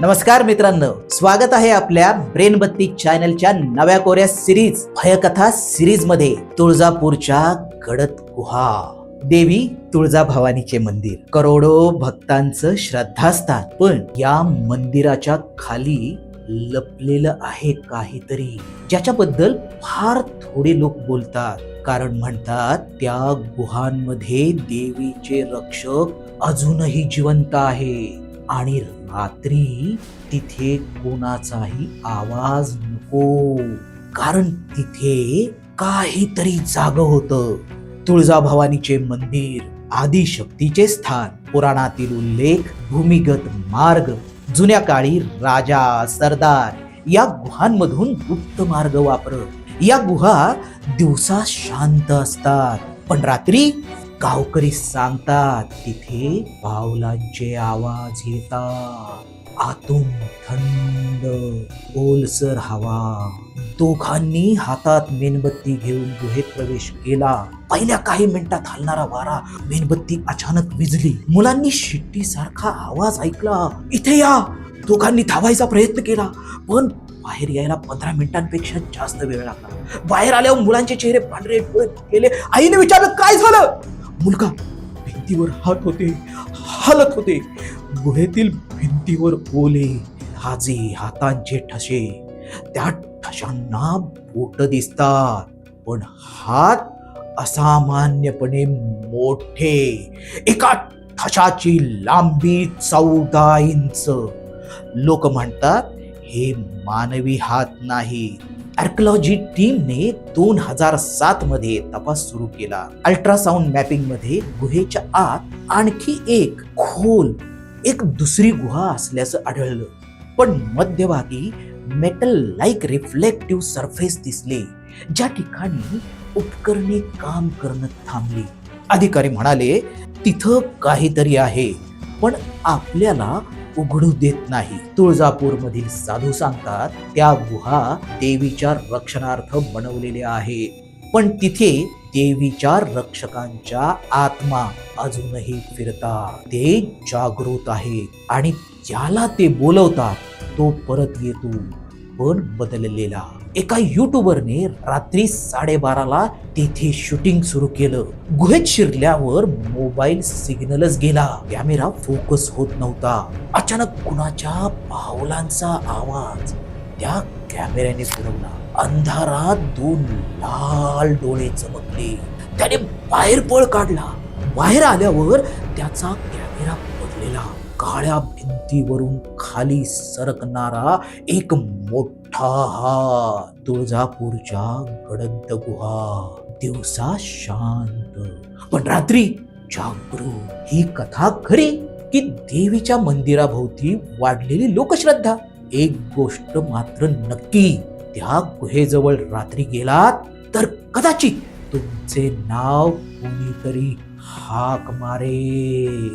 नमस्कार मित्रांनो स्वागत आहे आपल्या ब्रेनबत्ती चॅनलच्या नव्या कोऱ्या सिरीज भयकथा सिरीजमध्ये तुळजापूरच्या गडद गुहा. देवी तुळजा भवानीचे मंदिर. करोडो भक्तांचं श्रद्धास्थान. पण या मंदिराच्या खाली लपलेलं आहे काहीतरी ज्याच्याबद्दल फार थोडे लोक बोलतात. कारण म्हणतात त्या गुहांमध्ये देवीचे रक्षक अजूनही जिवंत आहे आणि रात्री तिथे कोणाचाही आवाज नको. कारण तिथे काहीतरी जाग होत. तुळजाभवानीचे मंदिर आदिशक्तीचे स्थान पुराणातील उल्लेख भूमिगत मार्ग जुन्या काळी राजा सरदार या गुहांमधून गुप्त मार्ग वापरत. या गुहा दिवसा शांत असतात. पण रात्री गावकरी सांगतात तिथे पावलांचे आवाज येतात. आतून थंड ओलसर हवा. दोघांनी हातात मेणबत्ती घेऊन गुहेत प्रवेश केला. पहिल्या काही मिनिटात हलणारा वारा मेणबत्ती अचानक विजली. मुलांनी शिट्टी सारखा आवाज ऐकला. इथे या! दोघांनी धावायचा प्रयत्न केला पण बाहेर यायला पंधरा मिनिटांपेक्षा जास्त वेळ लागला. बाहेर आल्यावर मुलांचे चेहरे पांढरे डोळे गेले. आईने विचारलं काय झालं? मुलगा भिंतीवर हात होते हालत होते. गुहेतील भिंतीवर ओले हाजे हातांचे ठसे त्या ठशांना बोट दिसतात पण हात असामान्यपणे मोठे. एका ठशाची लांबी चौदा इंच. लोक म्हणतात हे मानवी हात नाही. आर्कॉलॉजी टीमने दोन हजार सात मध्ये तपास सुरू केला. अल्ट्रासाऊंड मॅपिंगमध्ये गुहेच्या आत आणखी एक खोल एक दुसरी गुहा असल्याचं आढळलं. पण मध्यभागी मेटल लाईक रिफ्लेक्टिव्ह सरफेस दिसले ज्या ठिकाणी उपकरणे काम करणं थांबली. अधिकारी म्हणाले तिथं काहीतरी आहे पण आपल्याला उघडू देत नाही. तुळजापूर मधील साधू सांगतात त्या गुहा देवीच्या रक्षणार्थ बनवलेल्या आहेत पण तिथे देवीच्या रक्षकांच्या आत्मा अजूनही फिरतात ते जागृत आहेत आणि ज्याला ते बोलवतात तो परत येतो. पण बदललेला. एका युट्यूबरने रात्री साडेबाराला तेथे शूटिंग सुरू केलं. गुहेत शिरल्यावर मोबाईल सिग्नलच गेला. कॅमेरा फोकस होत नव्हता. अचानक कुणाच्या पावलांचा आवाज त्या कॅमेऱ्याने फिरवला. अंधारात दोन लाल डोळे चमकले. त्याने बाहेर पळ काढला. बाहेर आल्यावर त्याचा कॅमेरा काळ्या भिंतीवरून खाली सरकणारा एक मोठा हा तुळजापूरच्या गडद गुहा दिवसा शांत. पण रात्री जागृत. ही कथा खरी की देवीच्या मंदिराभोवती वाढलेली लोकश्रद्धा. एक गोष्ट मात्र नक्की. त्या गुहेजवळ रात्री गेलात तर कदाचित तुमचे नाव कोणीतरी हाक मारे